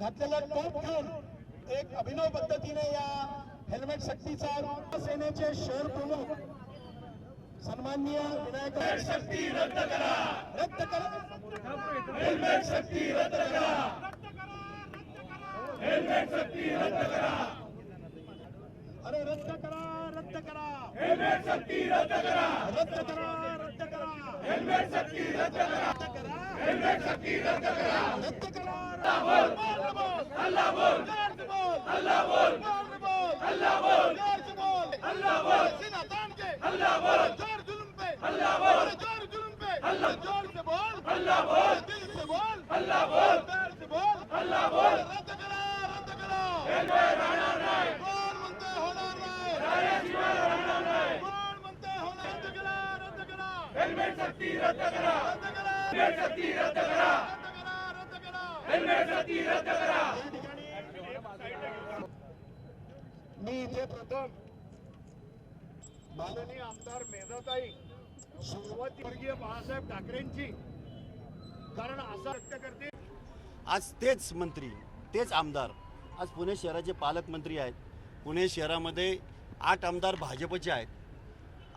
घातलेला टोप घेऊन एक अभिनव पद्धतीने या हेल्मेट सक्तीचा सेनेचे शहर प्रमुख सन्माननीय विनायक सक्ती रद्द करा रद्द करा हेल्मेट सक्ती रद्द करा हेल्मेट सक्ती रद्द करा अरे रद्द करा रद्द करा हेल्मेट सक्ती रद्द करा रद्द करा रद्द करा हेल्मेट सक्ती रद्द करा हेल्मेट सक्ती रद्द करा रद्द करा हेल्मेट सक्ती रद्द करा रद्द करा हेल्मेट सक्ती रद्द करा रद्द करा रद्द करा हेल्मेट सक्ती रद्द करा मी इथे प्रथम माननीय आमदार मेधाताई सुरुवातीवर्गीय बाळासाहेब ठाकरेंची कारण असं व्यक्त करते. आज तेच मंत्री तेच आमदार आज पुणे शहराचे पालकमंत्री आहेत. पुणे शहरामध्ये आठ आमदार भाजपचे आहेत.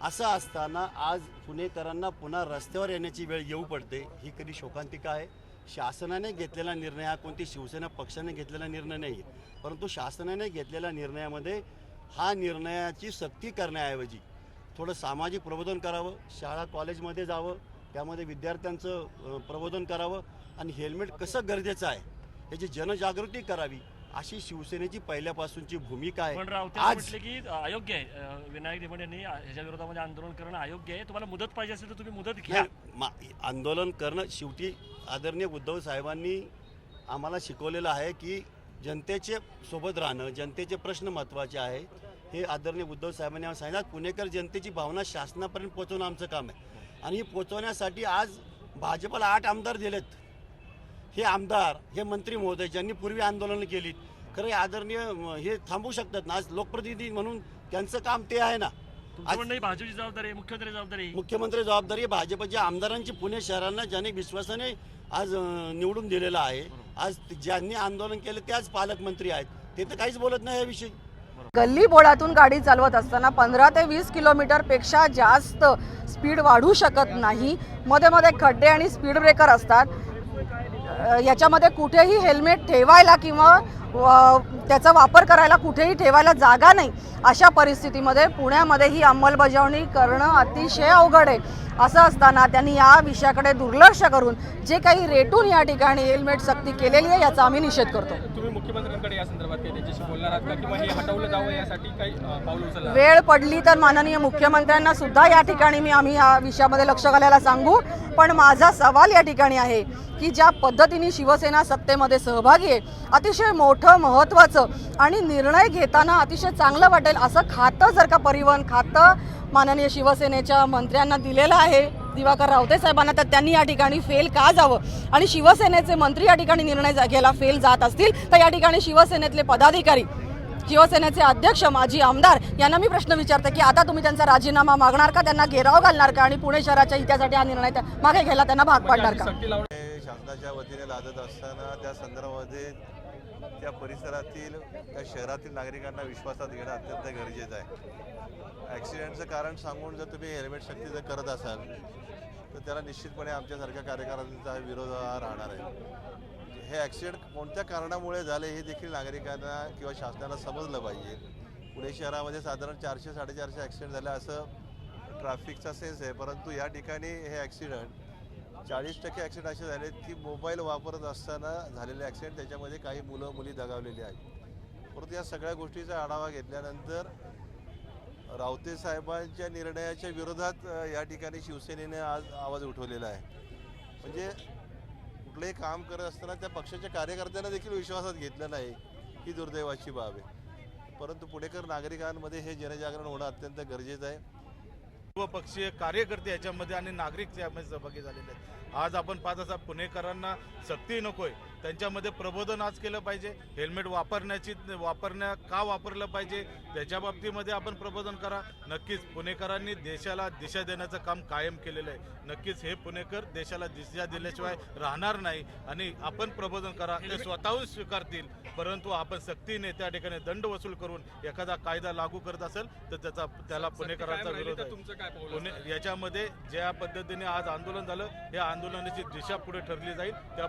असं असताना आज पुणेकरांना पुन्हा रस्त्यावर येण्याची वेळ येऊ पडते ही कधी शोकांतिका आहे? शासनाने घेतलेला निर्णय हा कोणती शिवसेना पक्षाने घेतलेला निर्णय नाही आहे परंतु शासनाने घेतलेल्या निर्णयामध्ये हा निर्णयाची सक्ती करण्याऐवजी थोडं सामाजिक प्रबोधन करावं शाळा कॉलेजमध्ये जावं त्यामध्ये विद्यार्थ्यांचं प्रबोधन करावं आणि हेल्मेट कसं गरजेचं आहे याची जनजागृती करावी अशी शिवसेनेची पहिल्यापासूनची भूमिका पण आहे आज म्हटले की अयोग्य आहे. विनायक देवण यांनी ह्याच्या विरोधामध्ये आंदोलन करणं अयोग्य आहे. तुम्हाला मुदत पाहिजे असेल तर तुम्ही मुदत घ्या. नाही, मा- आंदोलन करणं शेवटी आदरणीय उद्धव साहेबांनी आम्हाला शिकवलेलं आहे की जनतेचे सोबत राहणं जनतेचे प्रश्न महत्त्वाचे आहे. हे आदरणीय उद्धव साहेबांनी आम्हाला सांगितलं. पुणेकर जनतेची भावना शासनापर्यंत पोहोचवणं आमचं काम आहे. आणि ही पोहोचवण्यासाठी आज भाजपला आठ आमदार दिलेत. हे आमदार हे मंत्री महोदय ज्यांनी पूर्वी आंदोलनं केलीत खरं हे आदरणीय हे थांबू शकतात ना? आज लोकप्रतिनिधी म्हणून त्यांचं काम ते आहे ना? भाजपची जबाबदारी मुख्यमंत्री जबाबदारी. मुख्यमंत्री जबाबदारी भाजपच्या आमदारांची पुणे शहरांना ज्याने विश्वासाने आज निवडून दिलेलं आहे. आज ज्यांनी आंदोलन केलं त्याच पालकमंत्री आहेत. ते तर काहीच बोलत नाही याविषयी. गल्ली बोळातून गाडी चालवत असताना पंधरा ते वीस किलोमीटरपेक्षा जास्त स्पीड वाढू शकत नाही. मध्ये मध्ये खड्डे आणि स्पीड ब्रेकर असतात. याच्यामध्ये कुठेही हेल्मेट ठेवायला किंवा त्याचा वापर करायला कुठेही ठेवायला जागा नाही. अशा परिस्थितीमध्ये पुण्यामध्ये ही अंमलबजावणी करणं अतिशय अवघड आहे. असं असताना त्यांनी या विषयाकडे दुर्लक्ष करून जे काही रेटून या ठिकाणी हेल्मेट सक्ती केलेली आहे याचा आम्ही निषेध करतो. तुम्ही मुख्यमंत्र्यांकडे या संदर्भात बोलणार हे वेळ पडली तर माननीय मुख्यमंत्र्यांना सुद्धा या ठिकाणी मी आम्ही या विषयामध्ये लक्ष घालायला सांगू. पण माझा सवाल या ठिकाणी आहे की ज्या पद्धतीने शिवसेना सत्तेमध्ये सहभागी आहे अतिशय मोठं महत्त्वाचं आणि निर्णय घेताना अतिशय चांगलं वाटेल असं खातं जर का परिवहन खातं माननीय शिवसेनेच्या मंत्र्यांना दिलेलं आहे. दिवाकर रावते साहेबांना तर त्यांनी या ठिकाणी फेल का जावं? आणि शिवसेनेचे मंत्री या ठिकाणी निर्णय घ्यायला फेल जात असतील तर या ठिकाणी शिवसेनेतले पदाधिकारी शिवसेनेचे अध्यक्ष माजी आमदार यांना मी प्रश्न विचारते की आता तुम्ही त्यांचा राजीनामा मागणार का? त्यांना घेराव घालणार का? आणि पुणे शहराच्या हितासाठी हा निर्णय त्या- मागे घ्यायला त्यांना भाग पाडणार का? शासनाच्या वतीने लादत असताना त्या संदर्भामध्ये त्या परिसरातील त्या शहरातील नागरिकांना विश्वासात घेणं अत्यंत गरजेचं आहे. ॲक्सिडेंटचं कारण सांगून जर तुम्ही हेल्मेट सक्ती जर करत असाल तर त्याला निश्चितपणे आमच्यासारख्या कार्यकर्त्यांचा विरोध हा राहणार आहे. म्हणजे हे ॲक्सिडेंट कोणत्या कारणामुळे झाले हे देखील नागरिकांना किंवा शासनाला समजलं पाहिजे. पुणे शहरामध्ये साधारण चारशे साडेचारशे ॲक्सिडेंट झाले असं ट्रॅफिकचा सेन्स आहे परंतु या ठिकाणी हे ॲक्सिडेंट चाळीस टक्के ॲक्सिडेंट असे झाले की मोबाईल वापरत असताना झालेले ॲक्सिडेंट त्याच्यामध्ये काही मुलं मुली दगावलेली आहेत. परंतु या सगळ्या गोष्टीचा आढावा घेतल्यानंतर रावते साहेबांच्या निर्णयाच्या विरोधात या ठिकाणी शिवसेनेने आज आवाज उठवलेला आहे. म्हणजे कुठलंही काम करत असताना त्या पक्षाच्या कार्यकर्त्यांना देखील विश्वासात घेतलं नाही ही दुर्दैवाची बाब आहे. परंतु पुणेकर नागरिकांमध्ये हे जनजागरण होणं अत्यंत गरजेचं आहे. सर्वपक्षीय कार्यकर्ते याच्यामध्ये आणि नागरिक यामध्ये सहभागी झालेले आहेत. आज आपण पाहत असा पुणेकरांना सक्ती नकोय. त्यांच्यामध्ये प्रबोधन आज केलं पाहिजे. हेल्मेट वापरण्याची वापरण्या का वापरलं पाहिजे त्याच्या बाबतीमध्ये आपण प्रबोधन करा. नक्कीच पुणेकरांनी देशाला दिशा देण्याचं काम कायम केलेलं आहे. नक्कीच हे पुणेकर देशाला दिशा दिल्याशिवाय राहणार नाही आणि आपण प्रबोधन करा. ते स्वतःहून स्वीकारतील. परंतु आपण सक्तीने त्या ठिकाणी दंड वसूल करून एखादा कायदा लागू करत असेल तर त्याचा त्याला पुणेकरांचा विरोध आहे. पुणे? याच्यामध्ये ज्या पद्धतीने आज आंदोलन झालं या आंदोलनाची दिशा पुढे ठरली जाईल. त्या